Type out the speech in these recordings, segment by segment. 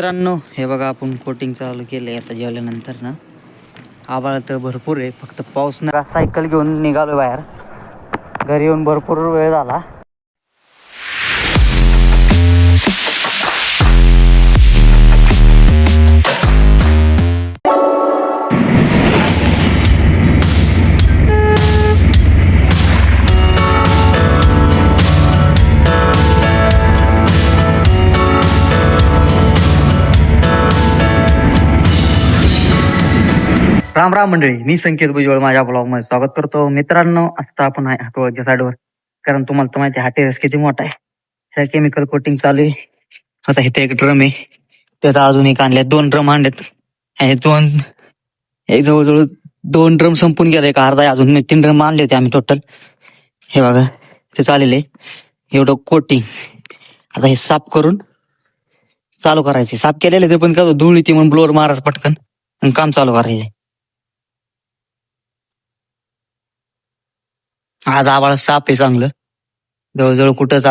मित्रांनो हे बघा आपण कोटिंग चालू केले आता जेवल्यानंतर ना. आबाळ तर भरपूर आहे फक्त पाऊस ना सायकल घेऊन निघालो बाहेर. घरी येऊन भरपूर वेळ झाला. राम राम मंडळी मी संकेत भुजबळ माझ्या ब्लॉगमध्ये स्वागत करतो. मित्रांनो आता आपण आहे हाटोळच्या साईडवर. कारण तुम्हाला तर माहिती हा टेरेस किती मोठा आहे. ह्या केमिकल कोटिंग चालू आहे. आता इथे एक ड्रम आहे. त्यात अजून एक आणले दोन ड्रम आणलेत हे दोन एक जवळजवळ दोन ड्रम संपून गेले एक अर्धा अजून तीन ड्रम आणले होते आम्ही टोटल हे बघा ते चालेल आहे. एवढं कोटिंग आता हे साफ करून चालू करायचे साफ केलेले ते पण का धूळ येते म्हणून ब्लोअर मारायचं पटकन. आणि काम चालू करायचे आज आवाळ साप आहे चांगलं. जवळजवळ कुठंच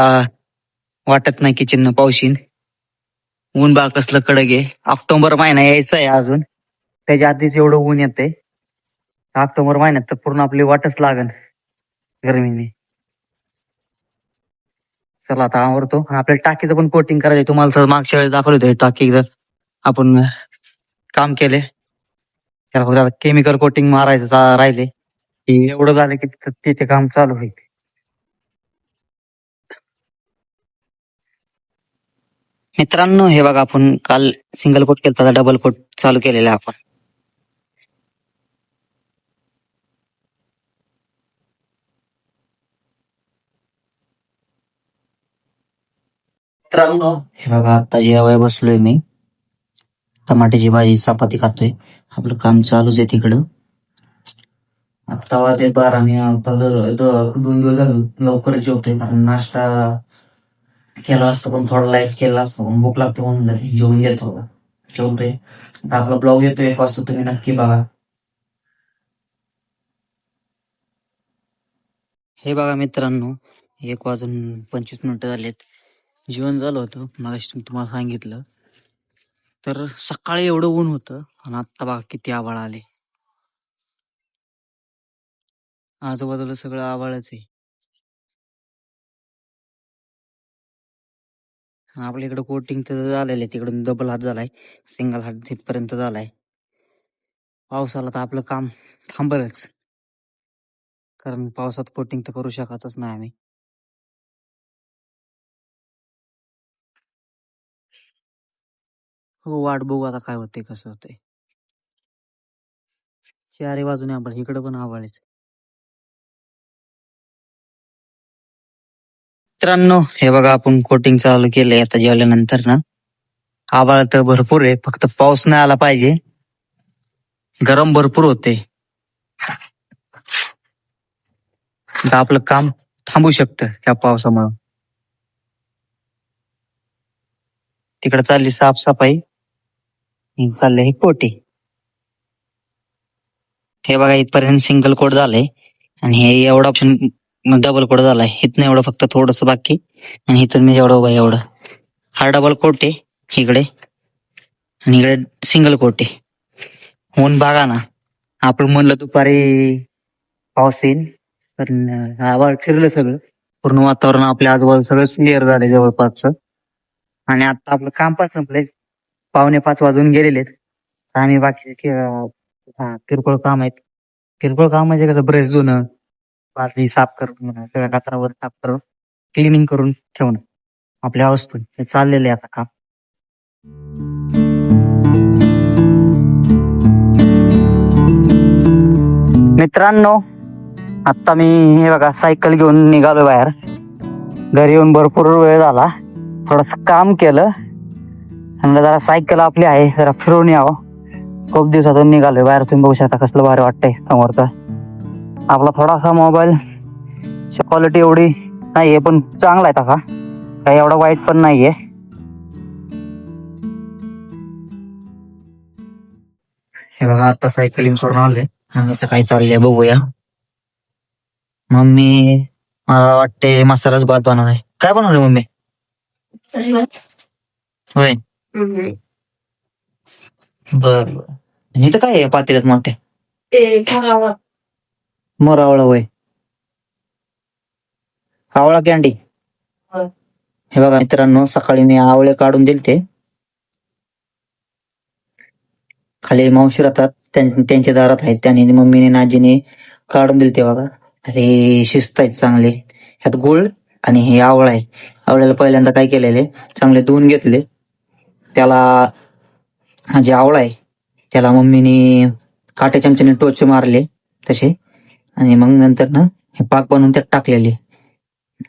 वाटत नाही की चिन्ह पावशीन. ऊन बा कसलं कडक आहे. ऑक्टोबर महिना यायचा आहे अजून. त्याच्या आधीच एवढं ऊन येते ऑक्टोबर महिन्यात तर पूर्ण आपली वाटच लागन गरमीने. चला आता आवडतो आपल्याला टाकीचं पण कोटिंग करायचं तुम्हाला सर मागच्या वेळेस दाखवलं होतं टाकी जर आपण काम केले त्याला फक्त केमिकल कोटिंग मारायचं राहिले. की एवढं झालं की तिथं- तिथे काम चालू होईल. मित्रांनो हे बघा आपण काल सिंगल कोट केला डबल कोट चालू केलेला आहे आपण. मित्रांनो हे बघा आता जेवाय बसलोय मी. टमाट्याची भाजी चपाती खातोय. आपलं काम चालूच आहे तिकडं. तवा ते बारा आणि आता दोन दिवस लवकर जेवतोय. कारण नाश्ता केला असतो पण थोडा लाइट केला असतो. पण भूक लागते म्हणून जेवून घेतो. जेवतोय. आता आपला ब्लॉग येतो एक वाजता तुम्ही नक्की बघा. हे बघा मित्रांनो एक वाजून पंचवीस मिनिटं झालेत. जेवण झालं होतं. मगाशी तुम्हाला सांगितलं. तर सकाळी एवढं ऊन होतं आणि आता बघा किती आभाळ आले. आजूबाजूला सगळं आभाळच आहे. आपल्या इकडं कोटिंग तर झालेलं आहे तिकडून डबल हात झालाय सिंगल हात तिथपर्यंत झालाय. पावसाला तर आपलं काम थांबलच. कारण पावसात कोटिंग तर करू शकतच नाही आम्ही. हो वाट बघू आता काय होते कसं होतंय. चारी बाजूने आभाळ इकडं पण आभाळच मित्रांनो हे बघा आपण कोटिंग चालू केलंय आता जेवल्यानंतर ना. आभाळ तर भरपूर आहे फक्त पाऊस नाही आला पाहिजे. गरम भरपूर होते. आपलं काम थांबू शकतं त्या पावसामुळं. तिकडे चालली साफसफाई. चालले हे कोटी हे बघा इथपर्यंत सिंगल कोट झालंय. आणि हे एवढा ऑप्शन डबल कोट झालाय इथनं एवढं फक्त थोडस बाकी. आणि इथून मी जेवढं उभा आहे एवढं. हा डबल कोट आहे इकडे. आणि इकडे सिंगल कोट आहे. ऊन बघा ना. आपण म्हणलं दुपारी पाऊस येईल पण आवाज फिरलं सगळं. पूर्ण वातावरण आपल्या आजूबाजू सगळं क्लिअर झालंय जवळपासच. आणि आता आपलं काम पण संपलंय. पावणे पाच वाजून गेलेले आम्ही बाकीचे हा, किरकोळ काम आहेत. किरकोळ काम म्हणजे कसं ब्रश धुणं बाजरी साफ करून म्हणा, सगळ्या कचरावर साफ करून क्लिनिंग करून ठेवणं. आपल्या वस्तू हे आता काम. मित्रांनो आता मी हे बघा सायकल घेऊन निघालो बाहेर. घरी येऊन भरपूर वेळ झाला. थोडस काम केलं. म्हणलं जरा सायकल आपली आहे जरा फिरून यावं. खूप दिवसातून निघालोय बाहेर. तुम्ही बघू शकता कसलं भारी वाटतंय समोरचं. आपला थोडासा मोबाईल क्वालिटी एवढी नाहीये पण चांगला आहे तसा. काही एवढा वाईट पण नाहीये. हे बघा आता सायकलिंग करून आले आम्ही सकाळी चालले बघूया. मम्मी मला वाटते मसालाच भात बनवलाय काय बनवलं मम्मी? होय. बर बर. आणि इथं काय आहे पातेल्यात मोठे? मोर आवळा होय. आवळा कॅन्डी. हे बघा मित्रांनो सकाळी मी आवळे काढून दिलते. खाली मावशी राहतात त्यां- त्यांच्या दारात आहेत. त्याने मम्मीने आजीने काढून दिलते बघा. हे शिस्त आहेत चांगले. ह्यात गुळ आणि हे आवळा आहे. आवळ्याला पहिल्यांदा काय केलेले? चांगले धुवून घेतले. त्याला जे आवळा आहे त्याला मम्मीने काट्या चमच्याने टोच मारले तसे. आणि मग नंतर ना हे पाक बनवून त्यात टाकलेले.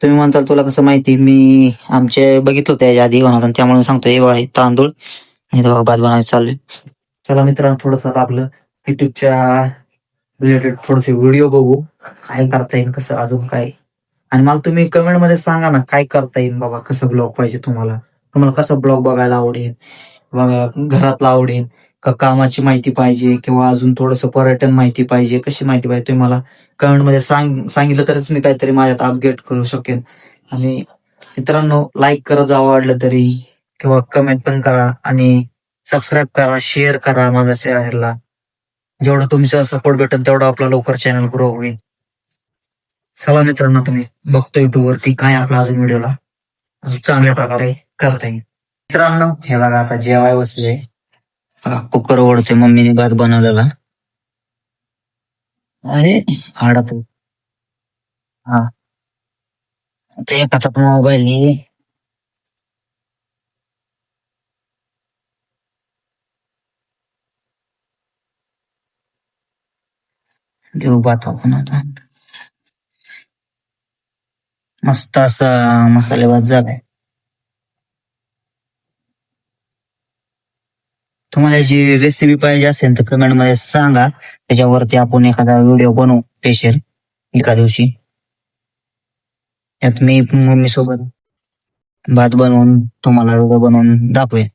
तुम्ही म्हणताल तुला कसं माहिती? मी आमचे बघितलं होतं आधी बनवताना. त्यामुळे सांगतो हे बघा तांदूळ. आणि भात बनवायचं चालू आहे. चला मित्रांनो थोडस आपलं युट्यूबच्या रिलेटेड थोडेसे व्हिडिओ बघू. काय करता येईल कसं अजून काय? आणि मला तुम्ही कमेंटमध्ये सांगा ना काय करता येईल बाबा कसं ब्लॉग पाहिजे तुम्हाला? तुम्हाला कसं ब्लॉग बघायला आवडेल? घरातला आवडेल? का कामाची माहिती पाहिजे किंवा अजून थोडस पर्यटन माहिती पाहिजे कशी माहिती पाहिजे तुम्ही मला कमेंटमध्ये सांग सांगितलं तरच मी काहीतरी माझ्यात अपडेट करू शकेन. आणि मित्रांनो लाईक करत जावं आवडलं तरी किंवा कमेंट पण करा आणि सबस्क्राईब करा शेअर करा माझ्या चॅनलला जेवढं तुमचा सपोर्ट भेटेल तेवढं आपला लवकर चॅनल ग्रो होईल. चला मित्रांनो तुम्ही बघतो युट्यूब वरती काय आपला अजून व्हिडिओला चांगल्या प्रकारे करता येईल. मित्रांनो हे बघा आता जेवाय बसले कुकर ओढते मम्मीने भात बनवलेला. अरे आडा तू. हा. ते हातात मोबाईल आहे देऊ भात आपण आता. मस्त असा मसाले भात झालाय. तुम्हाला जी रेसिपी पाहिजे असेल तर कमेंटमध्ये सांगा. त्याच्यावरती आपण एखादा व्हिडिओ बनवू स्पेशल एका दिवशी. त्यात मी मम्मी सोबत भात बनवून तुम्हाला व्हिडिओ बनवून दाखवेल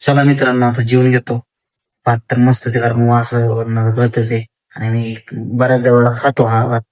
चला मित्रांनो आता जेवून घेतो. भात तर मस्त ते कारण वास वरण करत ते. आणि मी बऱ्याच जवळ खातो हा भात.